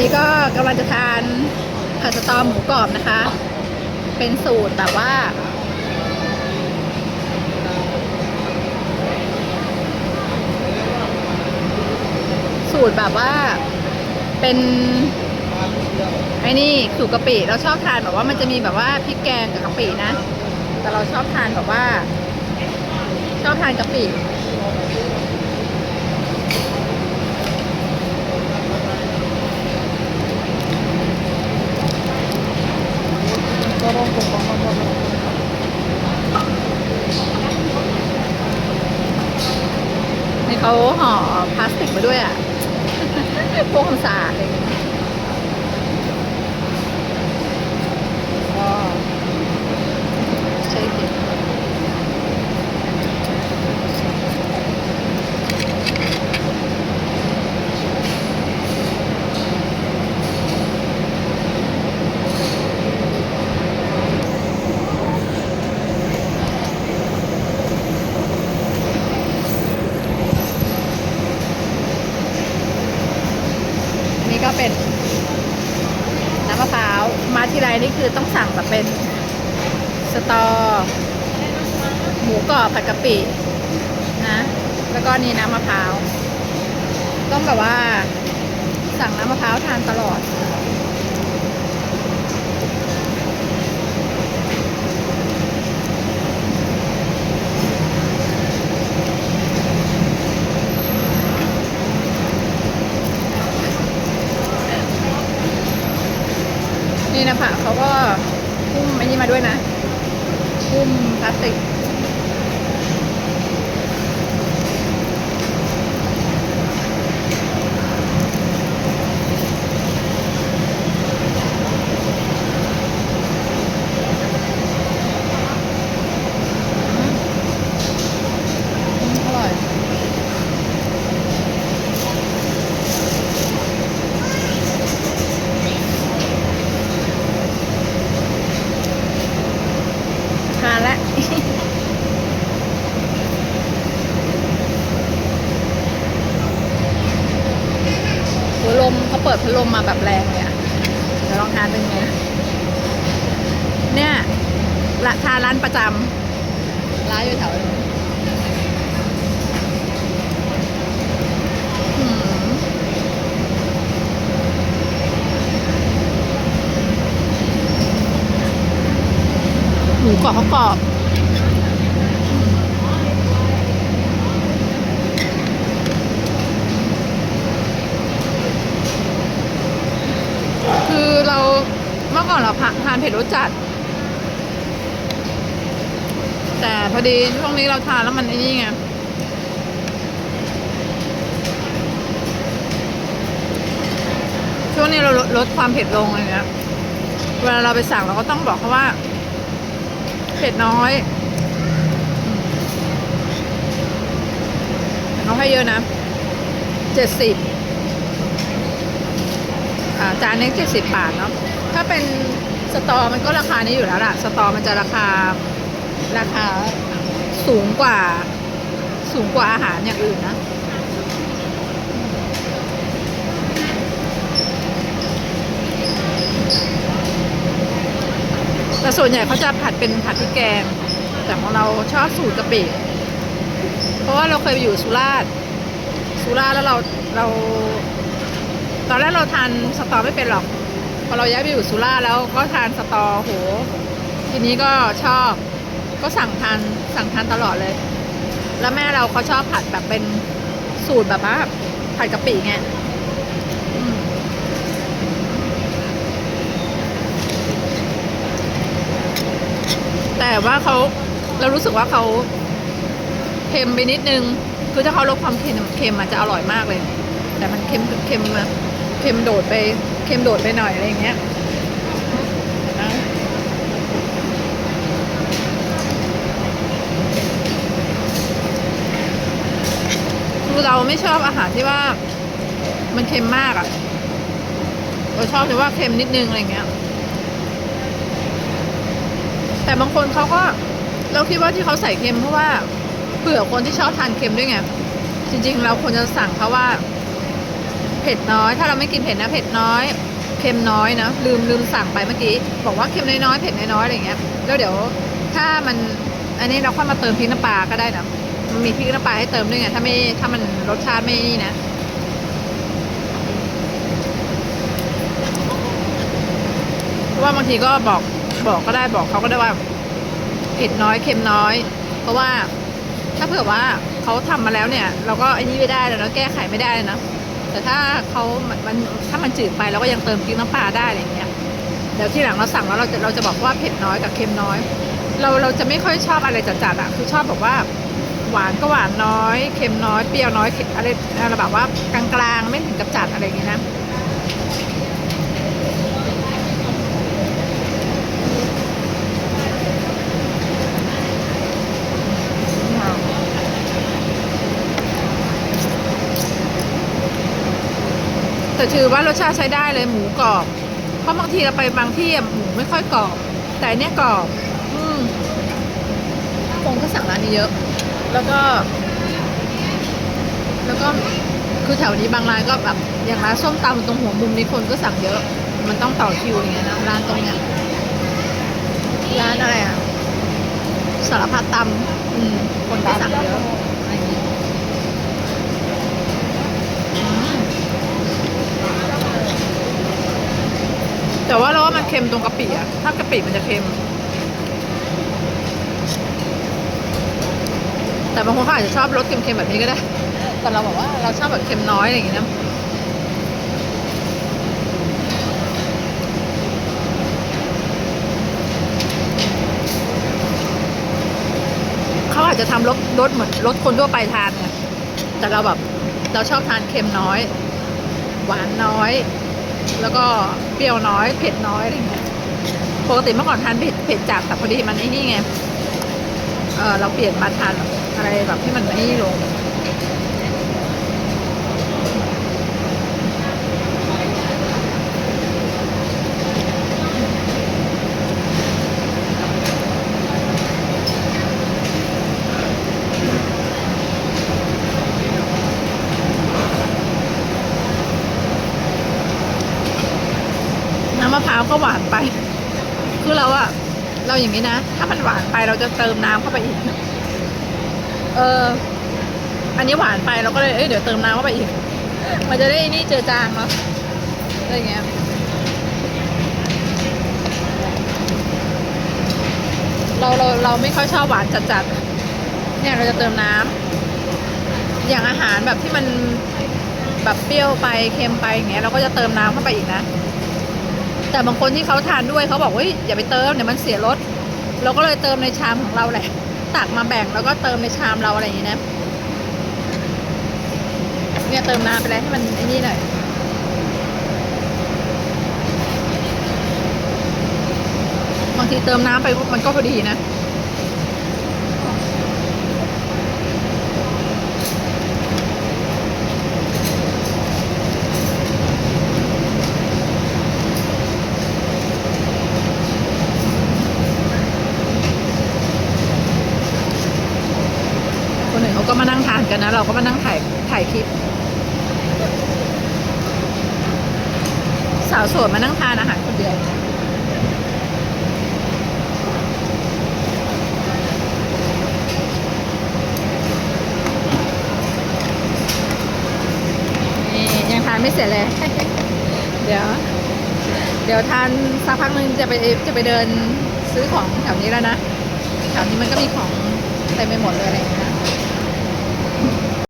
นี้ก็กำลังจะทานผัดสตอหมูกรอบนะคะ เป็นสูตรแบบว่า สูตรแบบว่าเป็นไอ้นี่สูตรกะปิเราชอบทานแบบว่ามันจะมีแบบว่าพริกแกงกับกะปินะ แต่เราชอบทานแบบว่า ชอบทานกะปิ นี่เขาห่อพลาสติกมาด้วยอะพวกความสะอาดอะไรอย่างเงี้ยก็ใช่เด็ดอันนี้ก็เป็นน้ำมะพร้าว มาทีไร นี่คือต้องสั่งแบบเป็นสตอ หมูกรอบผัดกะปินะ แล้วก็นี่น้ำมะพร้าว ต้องแบบว่า สั่งน้ำมะพร้าวทานตลอด นี่นะผักเขาก็พุ่มไอ้นี่มาด้วยนะพุ่มพลาสติก อืมอร่อย ทานแล้ว หัวลมเขาเปิดพัดลมมาแบบแรงเลยอะเดี๋ยวลองทานเป็นไง เนี่ยละทานร้านประจำร้านอยู่แถวนี้อืมหมูกรอบเขากรอบ คือเราเมื่อก่อนเราทานเผ็ดรสจัด แต่พอดีช่วงนี้เราทานแล้วมันนี่ไงช่วงนี้เราลดลดความเผ็ดลงอะไรเงี้ย เวลาเราไปสั่งเราก็ต้องบอกเขาว่า เผ็ดน้อยเขาให้เยอะนะเจ็ดสิบจานนี้เจ็ดสิบบาทเนาะ ถ้าเป็นสตอมันก็ราคานี้อยู่แล้วล่ะ สตอมันจะราคาราคาสูงกว่า สูงกว่าอาหารอย่างอื่นนะแต่ส่วนใหญ่เขาจะผัดเป็นผัดพริกแกง แต่ของเราชอบสูตรกะปิเพราะว่าเราเคยไปอยู่สุราษฎร์สุราษฎร์แล้วเราเรา ตอนแรกเราทานสตอไม่เป็นหรอก พอเราย้ายไปอยู่สุราษฎร์แล้วก็ทานสตอโห ทีนี้ก็ชอบก็สั่งทานสั่งทานตลอดเลย แล้วแม่เราเขาชอบผัดแบบเป็นสูตรแบบว่าผัดกะปิไงแต่ว่าเขาเรารู้สึกว่าเขาเค็มไปนิดนึง คือถ้าเขาลดความเค็มเค็มอาจจะอร่อยมากเลย แต่มันเค็มเค็มมา เค็มโดดไปเค็มโดดไปหน่อยอะไรเงี้ยคือเราไม่ชอบอาหารที่ว่า มันเค็มมากอะ่ะเราชอบแต่ว่าเค็มนิดนึงอะไรเงี้ย แต่บางคนเขาก็เราคิดว่าที่เขาใส่เค็มเพราะว่าเผื่อคนที่ชอบทานเค็มด้วยไง จริง ๆ เราควรจะสั่งเขาว่า ผ็ดน้อย ถ้าเราไม่กินเผ็ดนะเผ็ดน้อยเค็มน้อยนะลืมลืมสั่งไปเมื่อกี้บอกว่าเค็มน้อยๆเผ็ดน้อยๆอะไรอย่างเงี้ยแล้วเดี๋ยวถ้ามันอันนี้เราค่อยมาเติมพริกน้ำปลาก็ได้นะมันมีพริกน้ำปลาให้เติมด้วยไงถ้าไม่ถ้ามันรสชาติไม่นี่นะเพราะว่าบางทีก็บอกบอกก็ได้บอกเขาก็ได้ว่าเผ็ดน้อยเค็มน้อย เพราะว่าถ้าเผื่อว่าเขาทำมาแล้วเนี่ย เราก็อ้นี่ไม่ได้แล้วนะแก้ไขไม่ได้นะ แต่ถ้าเขามันถ้ามันจืดไปเราก็ยังเติมพริกน้ำปลาได้อะไรอย่างเงี้ยเดี๋ยวที่หลังเราสั่งแล้วเราจะเราจะบอกว่าเผ็ดน้อยกับเค็มน้อย เราเราจะไม่ค่อยชอบอะไรจัดๆอะคือชอบแบบว่าหวานก็หวานน้อย เค็มน้อย เปรี้ยวน้อยเค็ดอะไรอะไรแบบว่ากลางๆ ไม่ถึงกับจัดอะไรอย่างเงี้ยนะ แต่ ถือว่ารสชาติใช้ได้เลยหมูกรอบ เพราะบางทีเราไปบางที่หมูไม่ค่อยกรอบ แต่เนี้ยกรอบ อืมคนก็สั่งร้านนี้เยอะ แล้วก็ แล้วก็คือแถวนี้บางร้านก็แบบอย่างร้านส้มตำตรงหัวมุมนี้คนก็สั่งเยอะ มันต้องต่อคิวอย่างเงี้ยนะร้านตรงเนี้ยร้านอะไรอะสารพัดตำอืมคนก็สั่งเยอะอะไรอย่างเงี้ยอืม แต่ว่าเราว่ามันเค็มตรงกะปิอะถ้ากะปิมันจะเค็ม แต่บางคนเขาอาจจะชอบรสเค็มๆแบบนี้ก็ได้ แต่เราบอกว่าเราชอบแบบเค็มน้อยอะไรอย่างงี้นะเขาอาจจะทำรสรสเหมือนรสคนทั่วไปทานไงแต่เราแบบเราชอบทานเค็มน้อย หวานน้อย แล้วก็เปรี้ยวน้อย เผ็ดน้อยอะไรเงี้ยปกติเมื่อก่อนทานเผ็ดเผ็ดจัดแต่พอดีมันไอ้นี่ไงเออเราเปลี่ยนมาทานอะไรแบบที่มันไอ้นี่ลงะพร้าวก็หวานไป คือเราอะเราอย่างนี้นะ ถ้ามันหวานไปเราจะเติมน้ำเข้าไปอีก เออ อันนี้หวานไปเราก็เลยเอ้ยเดี๋ยวเติมน้ำเข้าไปอีก มันจะได้นี่เจอจางเนาะอะไรเงี้ยเราเราเราไม่ค่อยชอบหวานจัดๆ เนี่ยเราจะเติมน้ำอย่างอาหารแบบที่มันแบบเปรี้ยวไปเค็มไปอย่างเงี้ยเราก็จะเติมน้ำเข้าไปอีกนะ แต่บางคนที่เขาทานด้วยเขาบอกว่าอย่าไปเติมเดี๋ยวมันเสียรสเราก็เลยเติมในชามของเราแหละ ตักมาแบ่งแล้วก็เติมในชามเราอะไรอย่างนี้นะเนี่ยเติมน้ำไปเลยให้มันไอ้นี่หน่อยบางทีเติมน้ำไปมันก็พอดีนะ คนอื่นเขาก็มานั่งทานกันนะ เราก็มานั่งถ่ายถ่ายคลิป สาวโสดมานั่งทานอาหารคนเดียวยังทานไม่เสร็จเลย เดี๋ยว เดี๋ยวทานสักพักหนึงจะไปจะไปเดินซื้อของแถวนี้แล้วนะ แถวนี้มันก็มีของเต็มไปหมดเลยอะไรอย่างเงี้ย